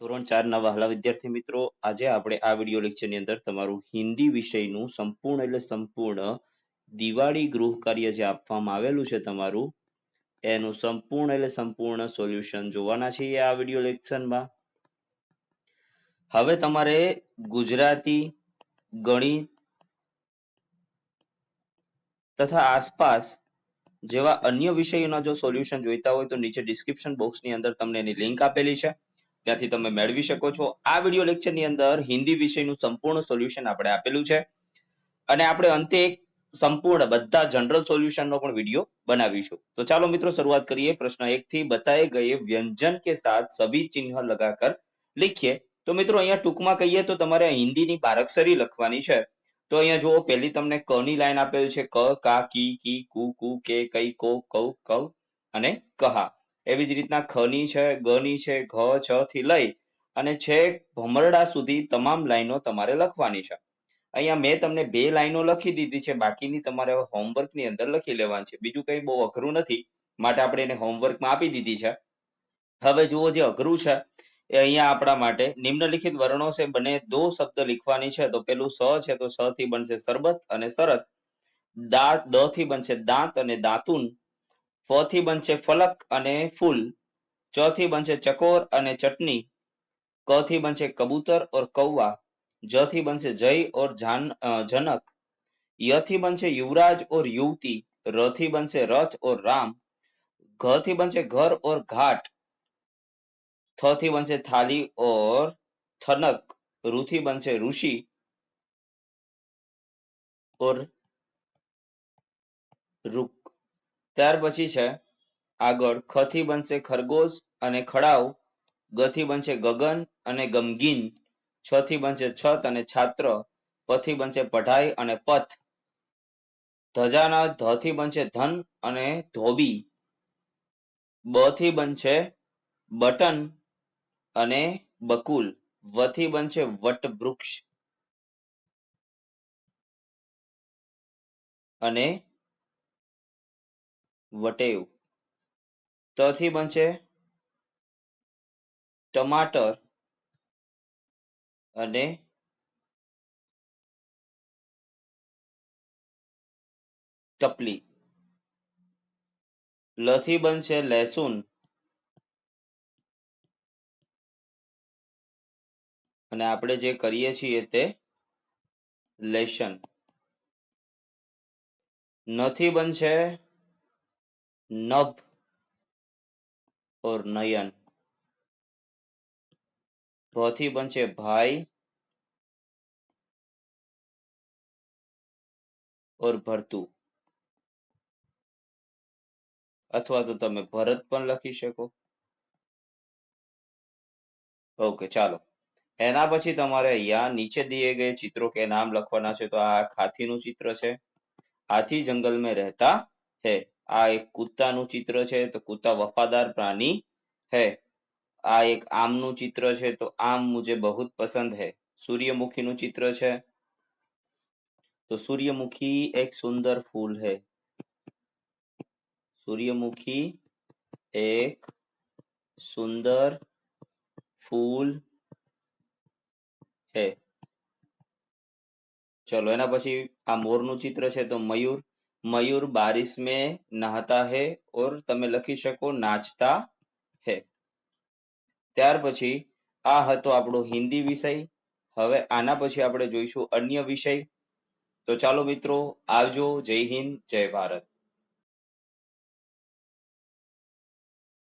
ધોરણ ચારના વહાલા વિદ્યાર્થી મિત્રો, આજે આપણે આ વીડિયો લેક્ચરની અંદર તમારું હિન્દી વિષયનું સંપૂર્ણ એટલે સંપૂર્ણ દિવાળી ગૃહ કાર્ય જે આપવામાં આવેલું છે તમારું, એનું સંપૂર્ણ એટલે સંપૂર્ણ સોલ્યુશન જોવાના છીએ આ વીડિયો લેક્ચરમાં હવે તમારે ગુજરાતી, ગણિત તથા આસપાસ જેવા અન્ય વિષયોના જો સોલ્યુશન જોઈતા હોય તો નીચે ડિસ્ક્રિપ્શન બોક્સની અંદર તમને એની લિંક આપેલી છે. ત્યાંથી તમે મેળવી શકો છો. આ વીડિયો લેક્ચરની અંદર હિન્દી વિષયનું સંપૂર્ણ સોલ્યુશન આપણે આપેલું છે. અને આપણે અંતે એક સંપૂર્ણ બધા જનરલ સોલ્યુશનનો પણ વીડિયો બનાવીશું. તો ચાલો મિત્રો શરૂઆત કરીએ. પ્રશ્ન એક થી બતાએ ગયે વ્યંજન કે સાથ સભી ચિહ્ન લગાકર લિખીએ. તો મિત્રો અહીંયા ટૂંકમાં કહીએ તો તમારે હિન્દીની બારાક્ષરી લખવાની છે. તો અહીંયા જુઓ, પહેલી તમને ક ની લાઈન આપેલ છે. ક, કા, કી કી, કુ કુ, કે, કઈ, કો કૌ કવ અને કહા. એવી જ રીતના ખની છે, ગની છે, ઘ, છ થી લઈ અને છેક ભમરડા સુધી તમામ લાઈનો તમારે લખવાની છે. અહીંયા મેં તમને બે લાઈનો લખી દીધી છે, બાકીની તમારે હોમવર્કની અંદર લખી લેવાની છે. બીજું કંઈ બહુ અઘરું નથી, માટે આપણે એને હોમવર્કમાં આપી દીધી છે. હવે જુઓ જે અઘરું છે, એ અહીંયા આપણા માટે નિમ્નલિખિત વર્ણો છે બને દો શબ્દ લખવાની છે. તો પેલું સ છે, તો સ થી બનશે સરબત અને શરત. દાંત, દ થી બનશે દાંત અને દાંતુન. થી બનશે ફલક અને ફૂલ. ચ બનશે ચકોર અને ચટની ક થી બનશે કબૂતર ઓર કૌવા. જ થી બનશે જય ઓર જાન જનક. ય થી બનશે યુવરાજ ઓર યુવતી. ર થી બનશે રથ ઓર રામ. ઘ થી બનશે ઘર ઓર ઘાટ. થ થી બનશે થાલી ઓર થનક. રુ થી બનશે ઋષિ. ઓર રૂક ત્યાર પછી છે, આગળ ખથી બનશે ખરગોશ અને ખડાવ, ગથી બનશે ગગન અને ગમગીન છ થી બનશે છત અને છાત્ર, પથી બનશે પઢાઈ અને પથ. ધજાના ધ થી બનશે ધન અને ધોબી. બ થી બનશે બટન અને બકુલ. વથી બનશે બનશે વટવૃક્ષ અને વટેવ. ત થી બનશે ટમાટર અને ટપલી. લથી બનશે લહેસુન અને આપણે જે કરીએ છીએ તે લેશન નથી બનશે नब और नयन। भी बन से भाई और भरतू। अथवा तो ते भरत लखी सको ओके, चलो। एना पी नीचे दिए गए चित्रों के नाम लखवा तो आ खाती चित्र है हाथी जंगल में रहता है। आ एक कूत्ता नु चित्र है तो कूत्ता वफादार प्राणी है आ एक आम नु चित्र है तो आम मुझे बहुत पसंद है सूर्यमुखी नु चित्र छे तो सूर्यमुखी एक सुंदर फूल है सूर्यमुखी एक सुंदर फूल है चलो एना पी आ मोर नु चित्र छे तो मयूर મયુર બારિશ में नहाता है और તમે લખી શકો નાચતા હે ત્યાર પછી આ હતો આપણો હિન્દી વિષય હવે આના પછી આપણે જોઈશું અન્ય વિષય તો ચાલો મિત્રો આવજો જય હિન્દ જય ભારત